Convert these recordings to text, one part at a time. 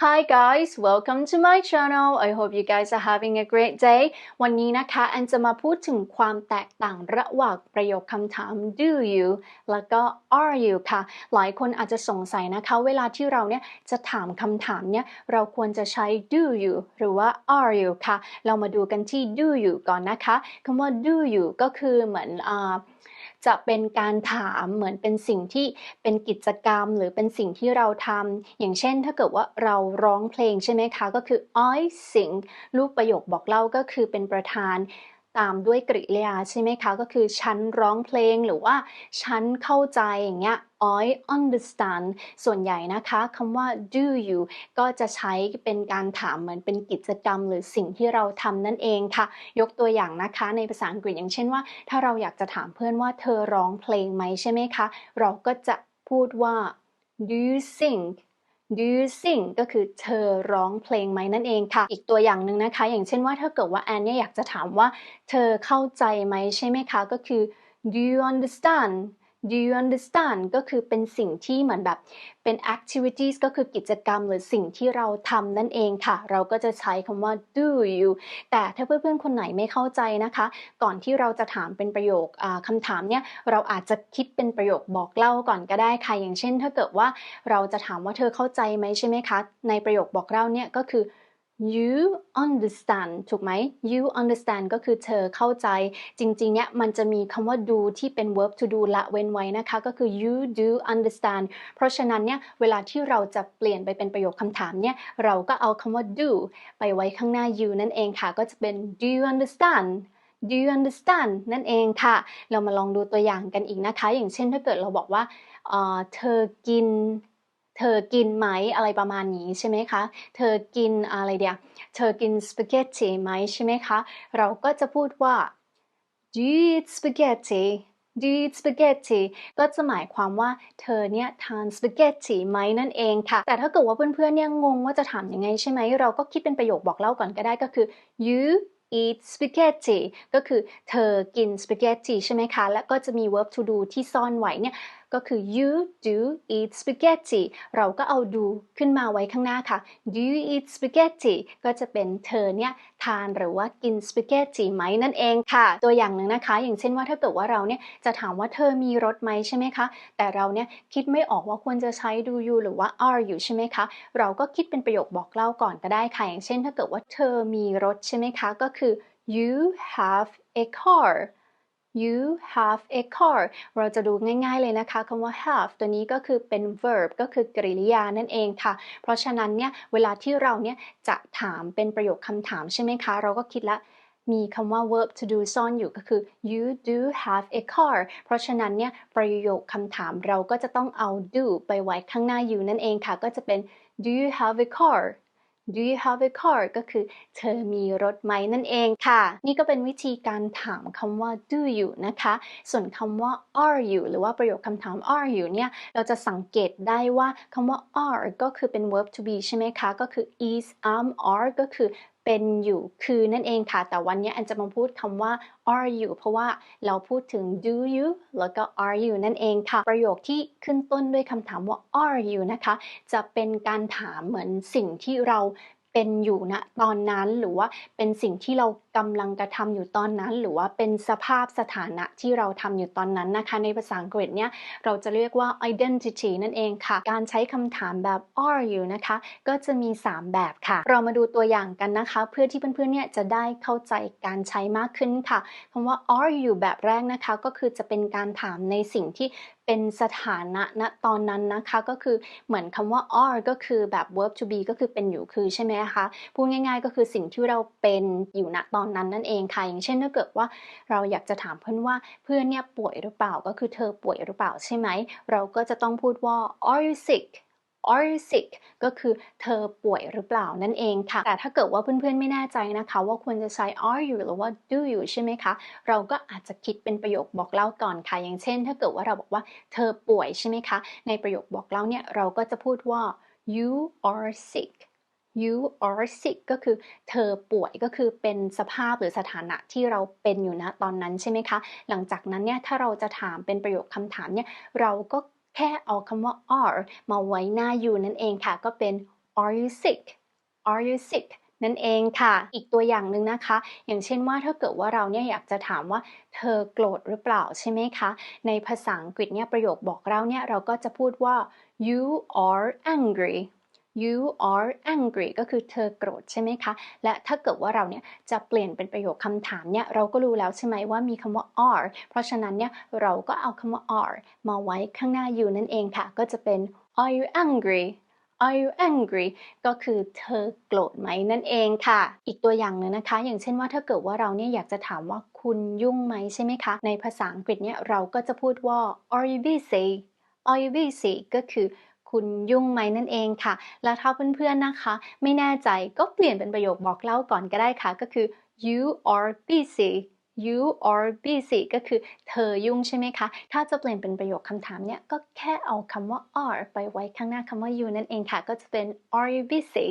Hi guys, welcome to my channel. I hope you guys are having a great day. วันนี้นะคะแอนจะมาพูดถึงความแตกต่างระหว่างประโยคคำถาม do you แล้วก็ are you ค่ะ หลายคนอาจจะสงสัยนะคะ เวลาที่เราเนี่ยจะถามคำถามเนี่ยเราควรจะใช้ do you หรือว่า are you ค่ะ เรามาดูกันที่ do you ก่อนนะคะคำว่า do you ก็คือเหมือนอ่า จะเป็นการถามเหมือนเป็นสิ่งที่เป็นกิจกรรม หรือเป็นสิ่งที่เราทำอย่างเช่น ถ้าเกิดว่าเราร้องเพลงใช่ไหมคะ ก็คือ I sing รูปประโยคบอกเล่าก็คือเป็นประธาน ตามด้วยกริยาใช่ไหมคะ ก็คือฉันร้องเพลงหรือว่าฉันเข้าใจอย่างเงี้ย I understand ส่วนใหญ่นะคะคำว่า do you ก็จะใช้เป็นการถามเหมือนเป็นกิจกรรม หรือสิ่งที่เราทำนั่นเองค่ะ ยกตัวอย่างนะคะ ในภาษาอังกฤษอย่างเช่นว่า ถ้าเราอยากจะถามเพื่อนว่าเธอร้องเพลงไหมใช่ไหมคะ เราก็จะพูดว่า do you sing do you sing ก็คือเธอร้องเพลงไหมนั่นเองค่ะ อีกตัวอย่างหนึ่งนะคะ อย่างเช่นว่าถ้าเกิดว่าแอนเนี่ยอยากจะถามว่า เธอเข้าใจไหมใช่ไหมคะ ก็คือ do you understand do you understand ก็คือเป็นสิ่งที่เหมือนแบบเป็น activities ก็คือกิจกรรมหรือสิ่งที่เราทำนั่นเองค่ะ เราก็จะใช้คำว่า do you แต่ถ้าเพื่อนๆ คนไหนไม่เข้าใจนะคะ ก่อนที่เราจะถามเป็นประโยคคำถามเนี่ย เราอาจจะคิดเป็นประโยคบอกเล่าก่อนก็ได้ค่ะ อย่างเช่น ถ้าเกิดว่าเราจะถามว่าเธอเข้าใจไหมใช่ไหมคะ ในประโยคบอกเล่าเนี่ยก็คือ you understand ถูกไหม you understand ก็คือเธอเข้าใจ จริงๆ เนี่ยมันจะมีคำว่า do ที่เป็น verb to do ละเว้นไว้นะคะ ก็คือ you do understand เพราะฉะนั้นเนี่ยเวลาที่เราจะเปลี่ยนไปเป็นประโยคคำถามเนี่ยเราก็เอาคำว่า do ไปไว้ข้างหน้า you นั่นเองค่ะ ก็จะเป็น do you understand do you understand นั่นเองค่ะ เรามาลองดูตัวอย่างกันอีกนะคะ อย่างเช่นถ้าเกิดเราบอกว่าเธอกิน เธอกินไหมอะไรประมาณนี้ใช่ไหมคะ เธอกินอะไรเดียเธอกินสปาเกตตีไหมใช่ไหมคะ เราก็จะพูดว่า do you eat spaghetti do you eat spaghetti ก็จะหมายความว่าเธอเนี่ยทานสปาเกตตีไหมนั่นเองค่ะ แต่ถ้าเกิดว่าเพื่อนๆเนี่ยงงว่าจะถามยังไงใช่ไหม เราก็คิดเป็นประโยคบอกเล่าก่อนก็ได้ก็คือ you eat spaghetti ก็คือเธอกินสปาเกตตีใช่ไหมคะ แล้วก็จะมี verb to do ที่ซ่อนไว้เนี่ย ก็คือ you do eat spaghetti เราก็เอา do ขึ้นมาไว้ข้างหน้าค่ะ do you eat spaghetti ก็จะเป็นเธอเนี่ยทานหรือว่ากินสปาเกตตีไหมนั่นเองค่ะ ตัวอย่างหนึ่งนะคะ อย่างเช่นว่าถ้าเกิดว่าเราเนี่ยจะถามว่าเธอมีรถไหมใช่ไหมคะ แต่เราเนี่ยคิดไม่ออกว่าควรจะใช้ do you หรือว่า are you ใช่ไหมคะ เราก็คิดเป็นประโยคบอกเล่าก่อนก็ได้ค่ะ อย่างเช่นถ้าเกิดว่าเธอมีรถใช่ไหมคะ ก็คือ you have a car you have a car เราจะดูง่ายๆเลยนะคะคำว่า have ตัวนี้ก็คือเป็น verb ก็คือกริยานั่นเองค่ะ เพราะฉะนั้นเนี่ยเวลาที่เราเนี่ยจะถามเป็นประโยคคำถามใช่ไหมคะ เราก็คิดละมีคำว่า verb to do ซ่อนอยู่ก็คือ you do have a car เพราะฉะนั้นเนี่ยประโยคคำถามเราก็จะต้องเอา do ไปไว้ข้างหน้า you นั่นเองค่ะ ก็จะเป็น do you have a car do you have a car ก็คือเธอมีรถไหมนั่นเองค่ะ นี่ก็เป็นวิธีการถามคำว่า do you นะคะ ส่วนคำว่า are you หรือว่าประโยคคำถาม are you เนี่ย เราจะสังเกตได้ว่าคำว่า are ก็คือเป็น verb to be ใช่ไหมคะ ก็คือ is am are ก็คือ เป็นอยู่คือนั่นเองค่ะ แต่วันนี้อันจะมาพูดคำว่า are you เพราะว่าเราพูดถึง do you แล้วก็ are you นั่นเองค่ะ ประโยคที่ขึ้นต้นด้วยคำถามว่า are you นะคะ จะเป็นการถามเหมือนสิ่งที่เราเป็นอยู่ณตอนนั้นหรือว่าเป็นสิ่งที่เรา กำลังกระทำอยู่ตอนนั้น หรือว่าเป็นสภาพสถานะที่เราทำอยู่ตอนนั้นนะคะ ในภาษาอังกฤษเนี่ยเราจะเรียกว่า identity นั่นเองค่ะ การใช้คำถามแบบ are you นะคะ ก็จะมี 3 แบบค่ะ เรามาดูตัวอย่างกันนะคะ เพื่อที่เพื่อนๆเนี่ยจะได้เข้าใจการใช้มากขึ้นค่ะคำว่า are you แบบแรกนะคะ ก็คือจะเป็นการถามในสิ่งที่เป็นสถานะณตอนนั้นนะคะก็คือเหมือนคำว่า are ก็คือแบบ verb to be ก็คือเป็นอยู่คือใช่ไหมคะพูดง่ายๆ ก็คือสิ่งที่เราเป็นอยู่ณตอนอนนั้นนั่นเองค่ะอย่างเช่นถ้าเกิดว่าเราอยากจะถามเพื่อนว่าเพื่อนเนี่ยป่วยหรือเปล่าก็คือเธอป่วยหรือเปล่าใช่ไหม เราก็จะต้องพูดว่า are you sick are you sick ก็คือเธอป่วยหรือเปล่านั่นเองค่ะ แต่ถ้าเกิดว่าเพื่อนๆไม่แน่ใจนะคะ ว่าควรจะใช้ are you หรือว่า do you ใช่ไหมคะ เราก็อาจจะคิดเป็นประโยคบอกเล่าก่อนค่ะ อย่างเช่น ถ้าเกิดว่าเราบอกว่าเธอป่วยใช่ไหมคะ ในประโยคบอกเล่าเนี่ยเราก็จะพูดว่า you are sick you are sick ก็คือเธอป่วยก็คือเป็นสภาพหรือสถานะที่เราเป็นอยู่นะตอนนั้นใช่ไหมคะ หลังจากนั้นเนี่ยถ้าเราจะถามเป็นประโยคคำถามเนี่ยเราก็แค่เอาคำว่า are มาไว้หน้า you นั่นเองค่ะ ก็เป็น are you sick are you sick นั่นเองค่ะ อีกตัวอย่างหนึ่งนะคะ อย่างเช่นว่าถ้าเกิดว่าเราเนี่ยอยากจะถามว่าเธอโกรธหรือเปล่าใช่ไหมคะ ในภาษาอังกฤษเนี่ยประโยคบอกเราเนี่ยเราก็จะพูดว่า you are angry you are angry ก็คือเธอโกรธใช่ไหมคะ และถ้าเกิดว่าเราเนี่ยจะเปลี่ยนเป็นประโยคคำถามเนี่ยเราก็รู้แล้วใช่ไหมว่ามีคำว่า are เพราะฉะนั้นเนี่ยเราก็เอาคำว่า are มาไว้ข้างหน้า you นั่นเองค่ะ ก็จะเป็น are you angry Are you angry ก็คือเธอโกรธไหมนั่นเองค่ะ อีกตัวอย่างหนึ่งนะคะ อย่างเช่นว่าถ้าเกิดว่าเราเนี่ยอยากจะถามว่าคุณยุ่งไหมใช่ไหมคะ ในภาษาอังกฤษเนี่ยเราก็จะพูดว่า Are you busy Are you busy ก็คือ คุณยุ่งไหมนั่นเองค่ะ แล้วถ้าเพื่อนๆนะคะ ไม่แน่ใจก็เปลี่ยนเป็นประโยคบอกเล่าก่อนก็ได้ค่ะ ก็คือ you are busy you are busy ก็คือเธอยุ่งใช่ไหมคะ ถ้าจะเปลี่ยนเป็นประโยคคำถามเนี่ย ก็แค่เอาคำว่า are ไปไว้ข้างหน้าคำว่า you นั่นเองค่ะ ก็จะเป็น are you busy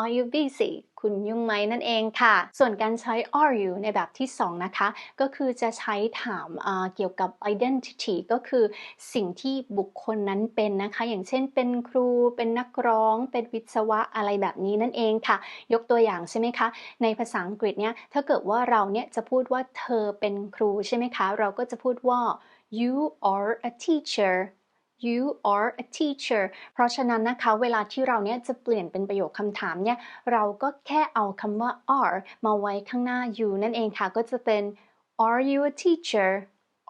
are you busy คุณยุ่งไหมนั่นเองค่ะ ส่วนการใช้ are you ในแบบที่ 2 นะคะ ก็คือจะใช้ถามเกี่ยวกับ identity ก็คือสิ่งที่บุคคลนั้นเป็นนะคะ อย่างเช่นเป็นครู เป็นนักร้อง เป็นวิศวะอะไรแบบนี้นั่นเองค่ะ ยกตัวอย่างใช่ไหมคะ ในภาษาอังกฤษเนี่ยถ้าเกิดว่าเราเนี่ยจะพูดว่าเธอเป็นครูใช่ไหมคะ เราก็จะพูดว่า you are a teacher you are a teacher เพราะฉะนั้นนะคะ เวลาที่เราเนี่ยจะเปลี่ยนเป็นประโยคคำถามเนี่ย เราก็แค่เอาคำว่า are มาไว้ข้างหน้า you นั่นเองค่ะ ก็จะเป็น are you a teacher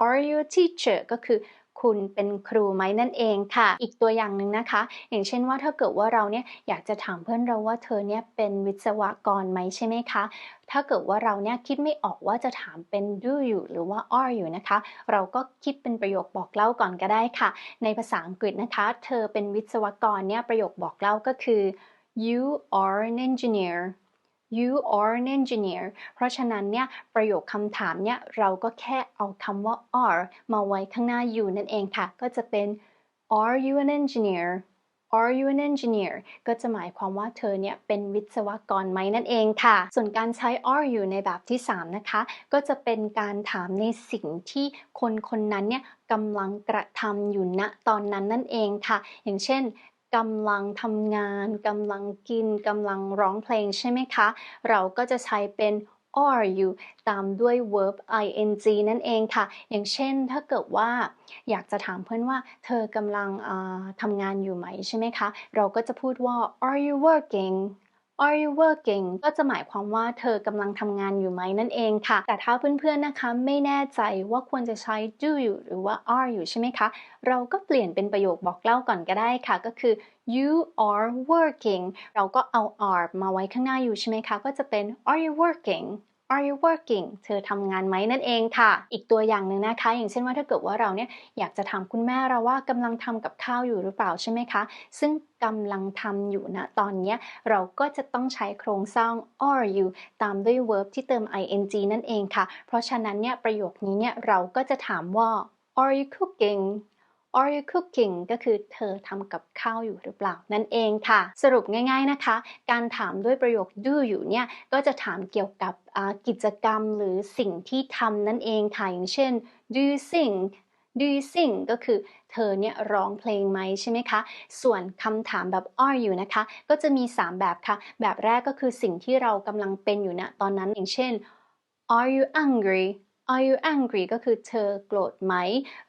are you a teacher ก็คือ คุณเป็นครูไหมนั่นเองค่ะ อีกตัวอย่างหนึ่งนะคะ อย่างเช่นว่าถ้าเกิดว่าเราเนี่ยอยากจะถามเพื่อนเราว่าเธอเนี่ยเป็นวิศวกรไหมใช่ไหมคะถ้าเกิดว่าเราเนี่ยคิดไม่ออกว่าจะถามเป็น do you หรือว่า are you นะคะ เราก็คิดเป็นประโยคบอกเล่าก่อนก็ได้ค่ะ ในภาษาอังกฤษนะคะ เธอเป็นวิศวกรเนี่ยประโยคบอกเล่าก็คือ you are an engineer you are an engineer เพราะฉะนั้นเนี่ยประโยคคำถามเนี่ยเราก็แค่เอาคำว่า are มาไว้ข้างหน้า you นั่นเองค่ะ ก็จะเป็น are you an engineer Are you an engineer ก็จะหมายความว่าเธอเนี่ยเป็นวิศวกรไหมนั่นเองค่ะ ส่วนการใช้ are you ในแบบที่ 3 นะคะ ก็จะเป็นการถามในสิ่งที่คนคนนั้นเนี่ยกำลังกระทำอยู่ณตอนนั้นนั่นเองค่ะ อย่างเช่น กำลังทำงานกำลังกินกำลังร้องเพลงใช่ไหมคะ เราก็จะใช้เป็น are you ตามด้วย verb ing นั่นเองค่ะ อย่างเช่นถ้าเกิดว่า อยากจะถามเพื่อนว่า เธอกำลังทำงานอยู่ไหมใช่ไหมคะ เราก็จะพูดว่า are you working Are you working ก็จะหมายความว่าเธอกำลังทำงานอยู่ไหมนั่นเองค่ะ แต่ถ้าเพื่อนๆนะคะไม่แน่ใจว่าควรจะใช้ do อยู่หรือว่า are อยู่ใช่ไหมคะ เราก็เปลี่ยนเป็นประโยคบอกเล่าก่อนก็ได้ค่ะ ก็คือ you are working เราก็เอา are มาไว้ข้างหน้าอยู่ใช่ไหมคะ ก็จะเป็น are you working Are you working เธอทำงานไหมนั่นเองค่ะ อีกตัวอย่างหนึ่งนะคะ อย่างเช่นว่าถ้าเกิดว่าเราเนี่ยอยากจะถามคุณแม่เราว่ากำลังทำกับข้าวอยู่หรือเปล่าใช่ไหมคะ ซึ่งกำลังทำอยู่นะตอนนี้เราก็จะต้องใช้โครงสร้าง are you ตามด้วย verb ที่เติม ing นั่นเองค่ะ เพราะฉะนั้นเนี่ยประโยคนี้เนี่ยเราก็จะถามว่า are you cooking Are you cooking ก็คือเธอทำกับข้าวอยู่หรือเปล่า นั่นเองค่ะ สรุปง่าย ๆนะคะ การถามด้วยประโยค do อยู่เนี่ย ก็จะถามเกี่ยวกับกิจกรรมหรือสิ่งที่ทำนั่นเองค่ะ อย่างเช่น do you sing do you sing ก็คือเธอเนี่ยร้องเพลงไหมใช่ไหมคะ ส่วนคำถามแบบ are you นะคะ ก็จะมี 3 แบบค่ะ แบบแรกก็คือสิ่งที่เรากำลังเป็นอยู่ณตอนนั้นอย่างเช่น are you angry are you angry ก็คือเธอโกรธไหม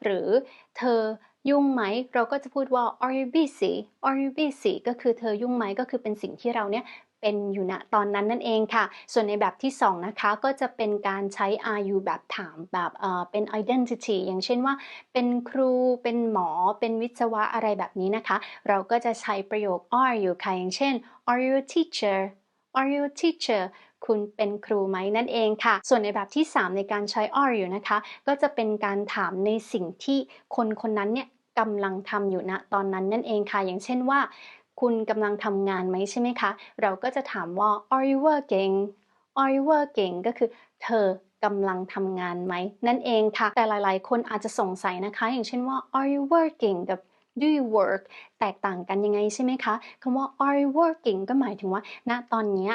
หรือเธอ ยุ่งไหมเราก็จะพูดว่า are you busy are you busy ก็คือเธอยุ่งไหมก็คือเป็นสิ่งที่เราเนี่ยเป็นอยู่ณตอนนั้นนั่นเองค่ะ ส่วนในแบบที่ 2 นะคะ ก็จะเป็นการใช้ are you แบบถามแบบเออเป็น identity อย่างเช่นว่า เป็นครู เป็นหมอ เป็นวิศวะอะไรแบบนี้นะคะ เราก็จะใช้ประโยค are you ค่ะ อย่างเช่น are you a teacher are you a teacher คุณเป็นครูไหมนั่นเองค่ะ ส่วนในแบบที่ 3 ในการใช้ are you นะคะ ก็จะเป็นการถามในสิ่งที่คนคนนั้นเนี่ยกำลังทำอยู่ณตอนนั้นนั่นเองค่ะ อย่างเช่นว่า คุณกำลังทำงานไหมใช่ไหมคะ เราก็จะถามว่า are you working are you working ก็คือเธอกำลังทำงานไหมนั่นเองค่ะ แต่หลาย ๆ คนอาจจะสงสัยนะคะ อย่างเช่นว่า are you working กับ do you work แตกต่างกันยังไงใช่ไหมคะคำว่า are you working ก็หมายถึงว่า ณตอนนี้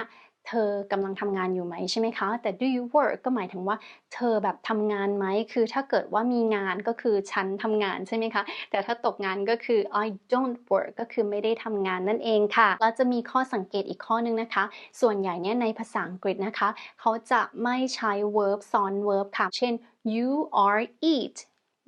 เธอกำลังทำงานอยู่ไหมใช่ไหมคะ แต่ do you work ก็หมายถึงว่า เธอแบบทำงานไหม คือถ้าเกิดว่ามีงานก็คือฉันทำงานใช่ไหมคะ แต่ถ้าตกงานก็คือ I don't work ก็คือไม่ได้ทำงานนั่นเองค่ะ แล้วจะมีข้อสังเกตอีกข้อนึงนะคะ ส่วนใหญ่เนี่ยในภาษาอังกฤษนะคะ เขาจะไม่ใช้ verb ซ้อน verb ค่ะ เช่น you are eat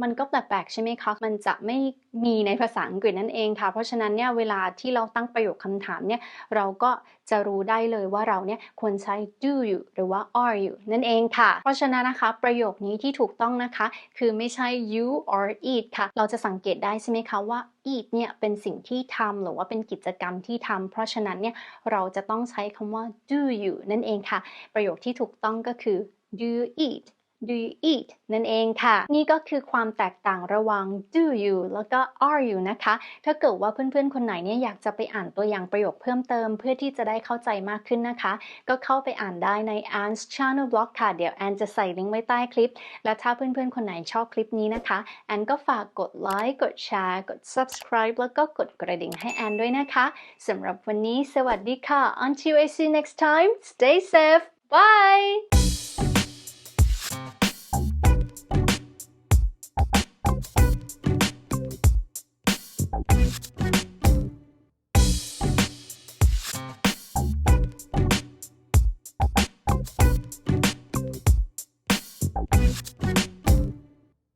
มันก็แปลกๆใช่ไหมคะ มันจะไม่มีในภาษาอังกฤษนั่นเองค่ะ เพราะฉะนั้นเนี่ยเวลาที่เราตั้งประโยคคำถามเนี่ยเราก็จะรู้ได้เลยว่าเราเนี่ยควรใช้ do you หรือว่า are you นั่นเองค่ะ เพราะฉะนั้นนะคะประโยคนี้ที่ถูกต้องนะคะ คือไม่ใช่ you or eat ค่ะ เราจะสังเกตได้ใช่ไหมคะว่า eat เนี่ยเป็นสิ่งที่ทำหรือว่าเป็นกิจกรรมที่ทำเพราะฉะนั้นเนี่ยเราจะต้องใช้คำว่า do you นั่นเองค่ะ ประโยคที่ถูกต้องก็คือ do you eat do you eat นั่นเองค่ะ นี่ก็คือความแตกต่างระหว่าง do you แล้วก็ are you นะคะ ถ้าเกิดว่าเพื่อนๆ คนไหนเนี่ยอยากจะไปอ่านตัวอย่างประโยคเพิ่มเติม เพื่อที่จะได้เข้าใจมากขึ้นนะคะ ก็เข้าไปอ่านได้ใน Anne's Channel Blog ค่ะ เดี๋ยวแอนจะใส่ลิงก์ไว้ใต้คลิป และถ้าเพื่อนๆ คนไหนชอบคลิปนี้นะคะ แอนก็ฝากกดไลค์ กดแชร์ กด subscribe แล้วก็กดกระดิ่งให้แอนด้วยนะคะสำหรับวันนี้ สวัสดีค่ะ until I see you next time stay safe bye